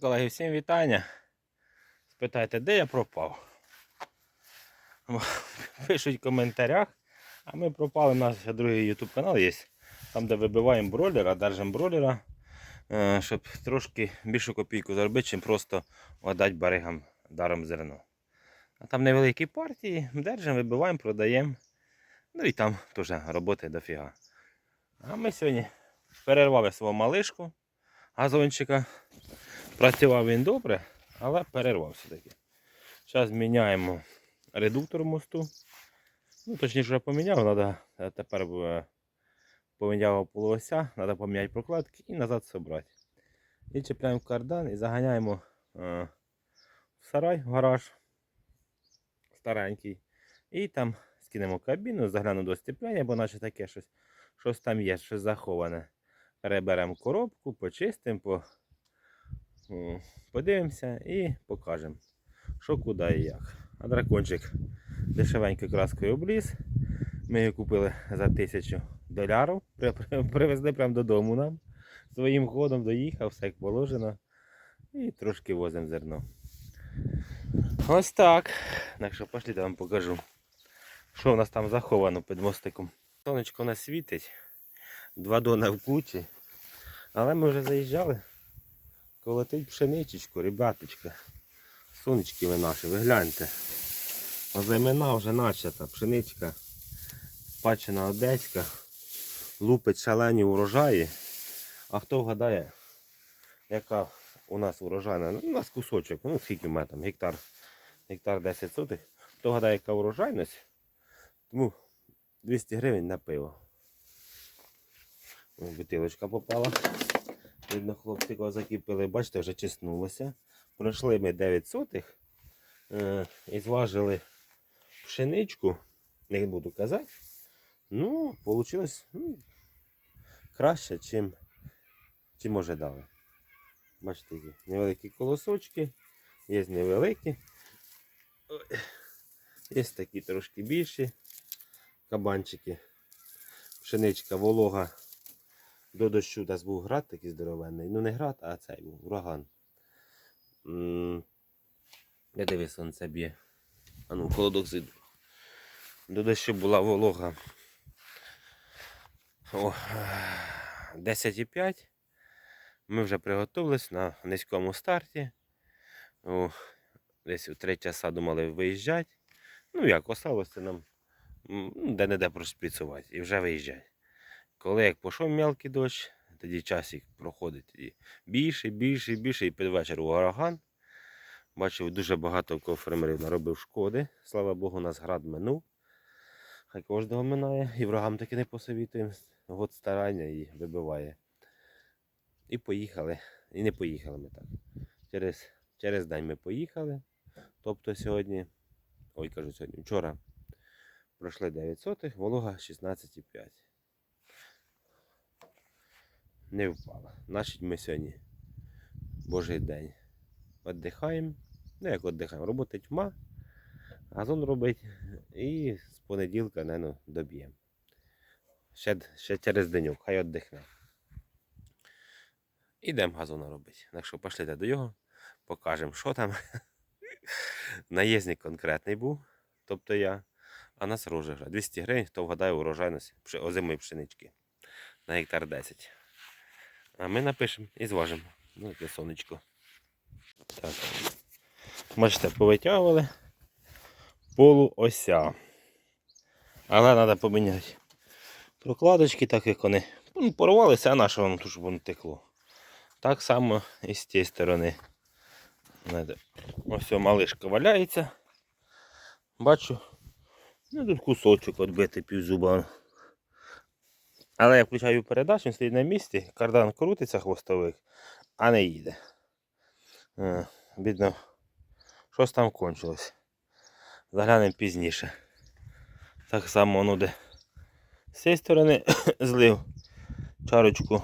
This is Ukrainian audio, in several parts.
Колеги, всім вітання. Спитайте, де я пропав? Пишуть в коментарях. А ми пропали, у нас ще другий YouTube канал є. Там, де вибиваємо бролера, держимо бролера, е, щоб трошки більшу копійку заробити, чим просто віддати баригам даром зерно. А там невеликі партії, держимо, вибиваємо, продаємо. Ну і там теж роботи дофіга. А ми сьогодні перервали свого малишку газончика. Працював він добре, але перервався таки. Зараз міняємо редуктор мосту. Ну, точніше, вже поміняв, треба тепер е, поміняв полуося, треба поміняти прокладки і назад собрати. І чіпляємо кардан і заганяємо е, в сарай, в гараж старенький. І там скинемо кабіну, заглянемо до степляння, бо наче таке щось, щось там є, щось заховане. Переберемо коробку, почистимо, подивимося і покажемо, що куди і як. А дракончик дешевенькою краскою обліз. Ми його купили за тисячу долярів. При- при- Привезли прямо додому нам. Своїм ходом доїхав, все як положено. І трошки возимо зерно. Ось так. Так що пошліть, я вам покажу. Що у нас там заховано під мостиком. Сонечко у нас світить. Два дона в кучі. Але ми вже заїжджали. Колотить пшеничечку, ребяточка. Сонечки ви наші, ви гляньте. Озимина вже начата, пшеничка. Пачена одеська. Лупить шалені урожаї. А хто вгадає, яка у нас урожайна? Ну, У нас кусочок, ну скільки в мене там, гектар, гектар 10 сотих. Хто вгадає, яка урожайність, тому 200 гривень на пиво. Бутилочка попала. Видно, хлопці козаки пили, бачите, вже чеснулося. Пройшли ми 9 сотих е, і зважили пшеничку, не буду казати. Ну, вийшло ну, краще, чим, чим ожидали. Бачите, є невеликі колосочки, є невеликі. Є такі трошки більші кабанчики. Пшеничка волога до дощу десь був град такий здоровенний. Ну не град, а цей був ураган. М, Де диви сонце б'є. А ну, холодок зайду. До дощу була волога. О, 10,5. Ми вже приготувалися на низькому старті. О, десь у 3 часа думали виїжджати. Ну як, осталося нам ну, де-не-де прошприцювати і вже виїжджати. Коли як пішов мелкий дощ, тоді часик проходить і більше, більше, більше, і під вечір ураган. Бачив, дуже багато кого фермерів наробив шкоди. Слава Богу, нас град минув. Хай кожного минає. І врагам таки не посовітуємо. Год старання і вибиває. І поїхали. І не поїхали ми так. Через, через день ми поїхали. Тобто сьогодні, ой, кажу сьогодні, вчора пройшли 9 сотих, волога 16,5 не впала. Значить ми сьогодні божий день. Віддихаємо. Ну як віддихаємо? Роботи тьма, газон робить і з понеділка, наверное, доб'ємо. Ще, ще через деньок, хай віддихне. Ідемо газон робити. Так що пошлите до його, покажемо, що там. Наїзник конкретний був, тобто я, а нас розігра. 200 гривень, хто вгадає урожайність озимої пшенички на гектар 10. А ми напишемо і зважимо. Ну, яке сонечко. Так. Бачите, повитягували полуося. Але треба поміняти прокладочки, так як вони ну, порвалися, а на що воно тут воно текло. Так само і з цієї сторони. Ось малишка валяється. Бачу. Ну, тут кусочок відбитий півзуба. Але я включаю передачу, він стоїть на місці, кардан крутиться хвостовик, а не їде. Е, Бідно, щось там кончилось. Заглянемо пізніше. Так само воно де з цієї сторони злив чарочку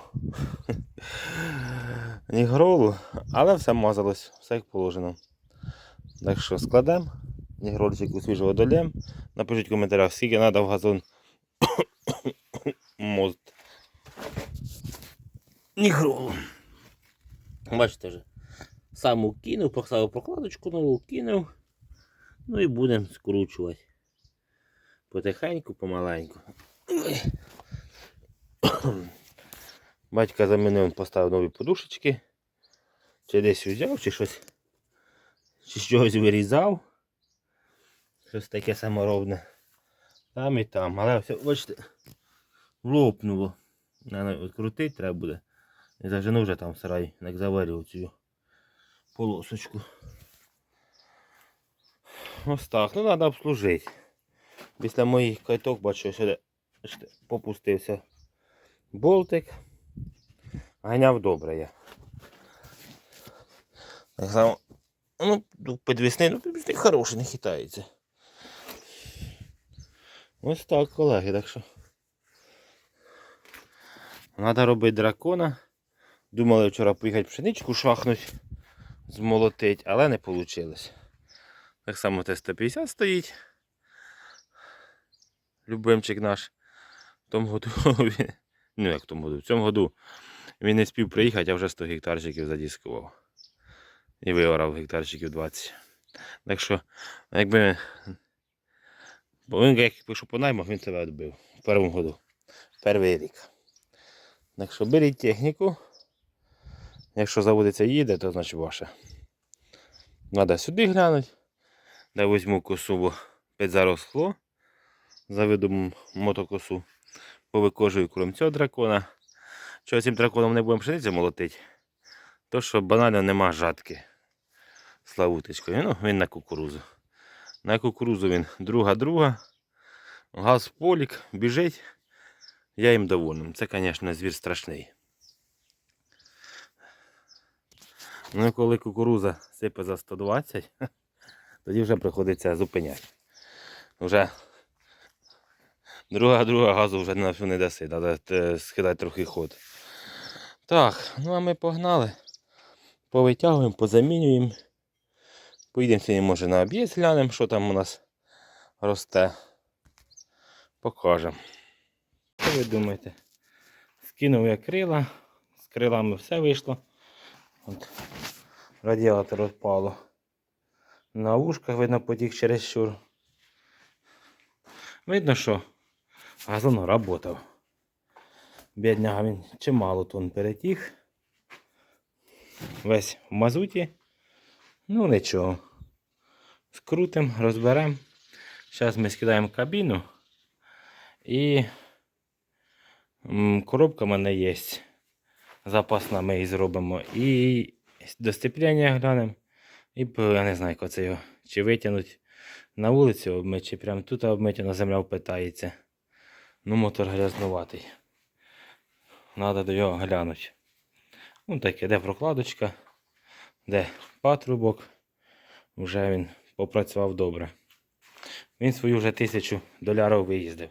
нігролу, але все мазалось, все як положено. Так що складемо, нігрольчик у свіжого долем. Напишіть в коментарях, скільки треба в газон мост. Нігролу. Бачите вже. Саму кинув, поставив прокладочку нову, кинув. Ну і будемо скручувати. Потихеньку, помаленьку. Батька замінив, поставив нові подушечки. Чи десь взяв, чи щось. Чи чогось вирізав. Щось таке саморобне. Там і там. Але все, бачите, лопнуло. Надо відкрутити треба буде. І зажену вже там в сарай, як заварю цю полосочку. Ось так, ну треба обслужити. Після моїх кайток бачу, бачите, попустився болтик. Ганяв добре я. Так само, ну, підвісний, ну підвісний хороший, не хитається. Ось так, колеги, так що. Треба робити дракона. Думали вчора поїхати пшеничку шахнуть, змолотить, але не вийшло. Так само Т-150 стоїть. Любимчик наш. В тому году. Ну як в тому году, в цьому году він не спів приїхати, а вже 100 гектарчиків задіскував. І виорав гектарчиків 20. Так що, якби. Бо він як пишу по наймах, він себе відбив. В першому году. Перший рік. Так що беріть техніку. Якщо заводиться їде, то значить ваше. Треба сюди глянути. Де візьму косу, бо підзаросло. Заведу м- мотокосу. Повикожую крім цього дракона. Чого цим драконом не будемо пшеницю молотити? То що банально нема жатки. Славуточкою. Ну, він на кукурузу. На кукурузу він друга-друга. Газ полік, біжить. Я їм довольним. Це, звісно, звір страшний. Ну, і коли кукуруза сипе за 120, тоді вже приходиться зупиняти. Вже друга друга газу вже на всю не даси, треба скидати трохи ход. Так, ну а ми погнали. Повитягуємо, позамінюємо. Поїдемо сьогодні, може, на об'їзд глянемо, що там у нас росте. Покажемо. Ви думаєте? Скинув я крила, з крилами все вийшло. От. Радіатор відпало. На вушках видно потік через щур. Видно, що газон работав. Бідняга він чимало тонн перетіг. Весь в мазуті. Ну нічого. Скрутимо, розберемо. Зараз ми скидаємо кабіну. І коробка в мене є. Запасна ми її зробимо. І до степлення глянемо. І я не знаю, як це його. Чи витягнуть на вулицю обмить, чи прямо тут обмить, на земля впитається. Ну, мотор грязнуватий. Надо до його глянути. Ну таке, де прокладочка, де патрубок. Вже він попрацював добре. Він свою вже тисячу долярів виїздив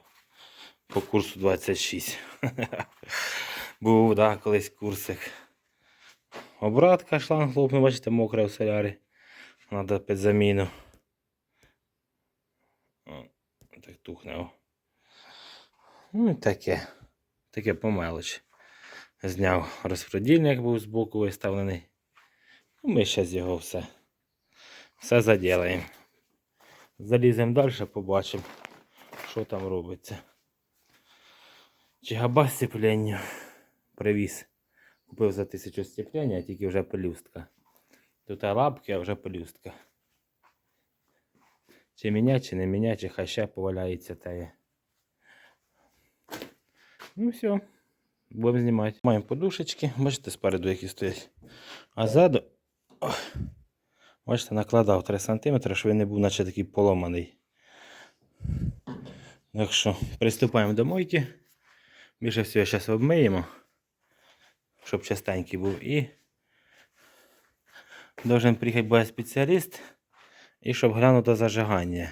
по курсу 26. Був, да, колись курсик. Обратка шланг лопнув, бачите, мокра в солярі. Надо під заміну. О, так тухне. Ну і таке. Таке по мелочі. Зняв розподільник був з боку виставлений. Ну, Ми зараз його все. Все заділаємо. Заліземо далі, побачимо, що там робиться. Чигаба сцеплення привіз. Купив за тисячу сцеплення, а тільки вже пелюстка. Тут лапки, а вже пелюстка. Чи міняти, чи не міняти, чи хай ще поваляється та є. Ну все. Будемо знімати. Маємо подушечки, бачите, спереду які стоять. А ззаду, бачите, накладав 3 см, щоб він не був наче такий поломаний. Так що приступаємо до мойки. Більше всього зараз обмиємо, щоб чистенький був. І должен приїхати буде спеціаліст. І щоб глянути зажигання.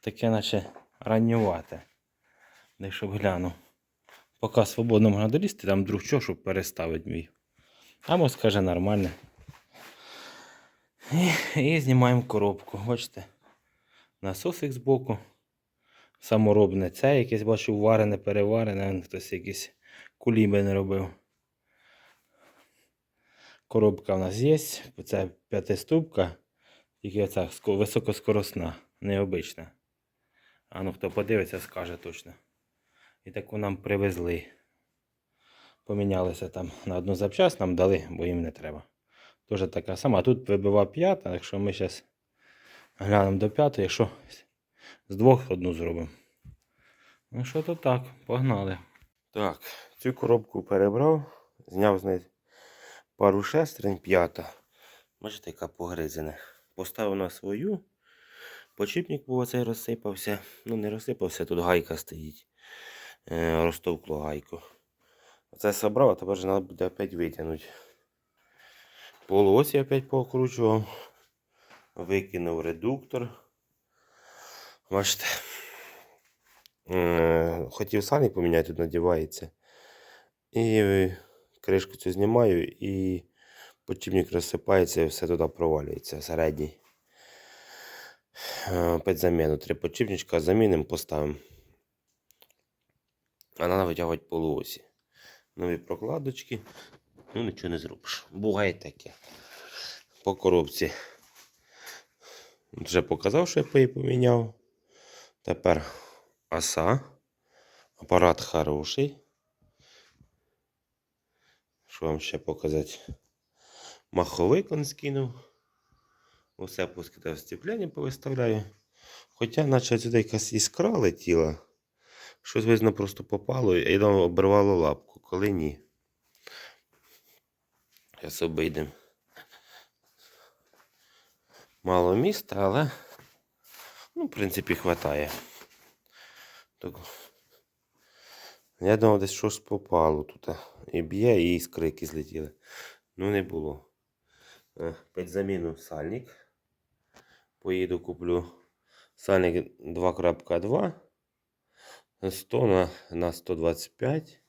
Таке наче раннювате. Дай щоб гляну. Поки свободно можна долізти, там друг що, щоб переставити мій. А мо скаже нормально. І, і знімаємо коробку. Бачите? Насосик збоку. Саморобне. Це якесь бачу варене, переварене, хтось якісь куліби не робив. Коробка у нас є. Це п'ятиступка, тільки ця високоскоросна, необична. А ну хто подивиться, скаже точно. І таку нам привезли. Помінялися там на одну запчасть, нам дали, бо їм не треба. Тоже така сама. Тут вибива п'ята, якщо ми зараз глянемо до п'ятої, якщо з двох одну зробимо. Ну що то так, погнали. Так, цю коробку перебрав, зняв з неї пару шестерень, п'ята. Бачите, яка погризена. Поставив на свою. Почіпник був оцей розсипався. Ну, не розсипався, тут гайка стоїть. Е, розтовкло гайку. Оце собрав, а тепер треба буде опять витягнути. Полуось я опять покручував. Викинув редуктор. Бачите. Е, Хотів сальник поміняти, тут надівається. І е, кришку цю знімаю і почіпник розсипається і все туди провалюється середній. Е, Опять заміну. Три почіпничка замінимо, поставимо. А треба витягувати полуосі. Нові прокладочки. Ну нічого не зробиш. Буває таке. По коробці. Вже показав, що я її поміняв. Тепер оса. Апарат хороший. Що вам ще показати? Маховик он скинув. Усе поскидав степлення повиставляю. Хоча, наче сюди якась іскра летіла. Щось видно просто попало і обривало лапку, коли ні. Зараз обійдемо. Мало міста, але ну, в принципі. Так. Я думав, десь щось попало тут. І б'є, і іскри які злетіли. Ну, не було. Е, Під заміну сальник. Поїду куплю сальник 2.2. 100 на, на 125.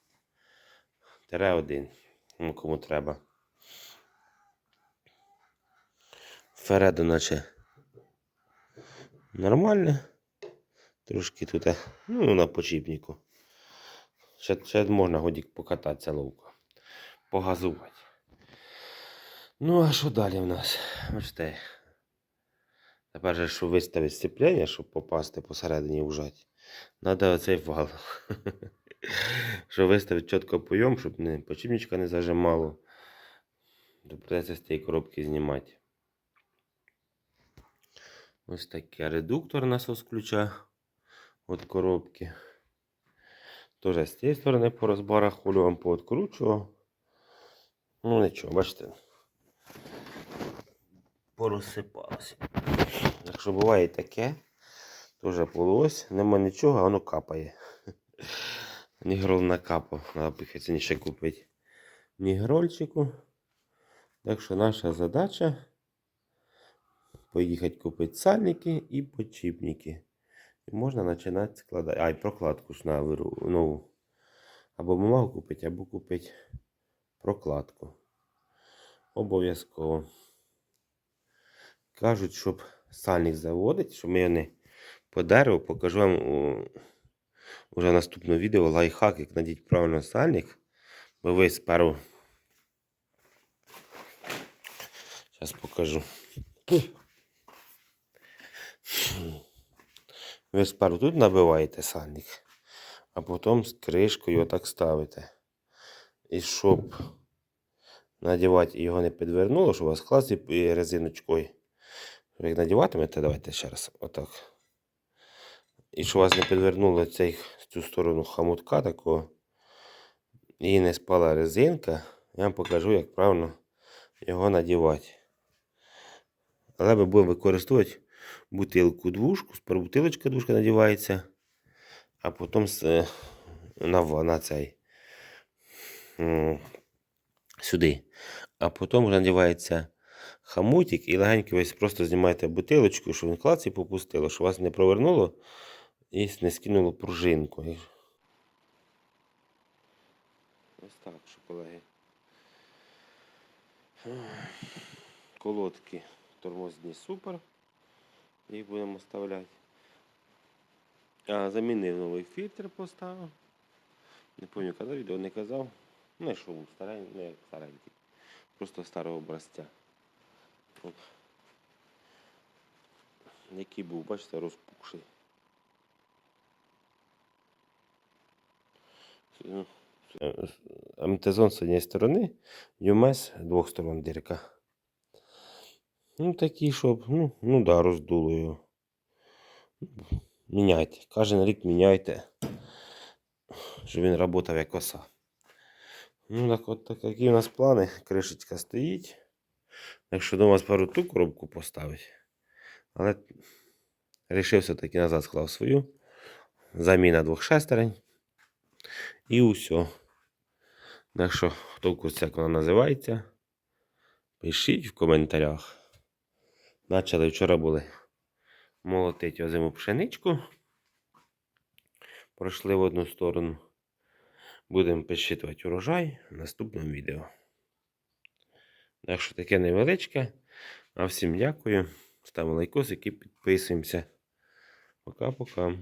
Тире 1. Ну, кому треба. Фередо наче нормально. Трошки тут, е, ну, на почіпнику. Ще, ще можна годік покататися ловко. Погазувати. Ну, а що далі в нас? Бачите. Тепер же, щоб виставити сцеплення, щоб попасти посередині вжать. Надо оцей вал. Щоб виставити чітко пойом, щоб не, не зажимало. То придеться з тієї коробки знімати. Ось таке редуктор насос ключа від коробки. Тоже з цієї сторони по розборах хулю вам пооткручував. Ну нічого, бачите. Порозсипалося. Якщо буває і таке, теж полось, нема нічого, а воно капає. Нігрол накапав, треба ще купити. Нігрольчику. Так що наша задача поїхати купити сальники і почіпники. І можна починати складати. А, і прокладку ж на виру- нову. Або бумагу купити, або купити прокладку. Обов'язково. Кажуть, щоб сальник заводить, щоб ми його не по дереву покажу вам у, уже в відео лайфхак, як надіть правильно сальник. Бо ви сперу. Зараз покажу. Ви сперу тут набиваєте сальник, а потім з кришкою отак ставите. І щоб надівати його не підвернуло, щоб у вас класі і резиночкою. Як надіватимете, давайте ще раз. Отак. І щоб вас не підвернуло цей, цю сторону хамутка такого. І не спала резинка. Я вам покажу, як правильно його надівати. Але ми будемо використовувати бутилку двушку. Бутилочка двушка надівається, а потім е, на, на цей сюди. А потім вже надівається хамутик і легенько ось просто знімаєте бутилочку, щоб він клац і попустило, щоб вас не провернуло і не скинуло пружинку. Ось так, що, колеги. Колодки тормозні супер. Їх будемо вставляти. А, замінив новий фільтр поставив. Не пам'ятаю, казав відео, не казав. Ну, що був старенький, не старенький. просто старого образця. От. Який був, бачите, розпухший. Ну, е, з однієї сторони, ЮМЕС з двох сторон дірка. Ну, такі, щоб, ну, ну да, роздуло. Міняйте. Кожен рік міняйте, щоб він працював як оса. Ну, так от так, які у нас плани. Кришечка стоїть. Якщо до вас пару ту коробку поставить. Але рішив все-таки назад склав свою. Заміна двох шестерень. І усе. Так що, хто в як вона називається, пишіть в коментарях. Начали вчора були молотити озиму пшеничку. Пройшли в одну сторону. Будемо підсчитувати урожай в наступному відео. Так що таке невеличке. А всім дякую. Ставимо лайкосик і підписуємося. Пока-пока.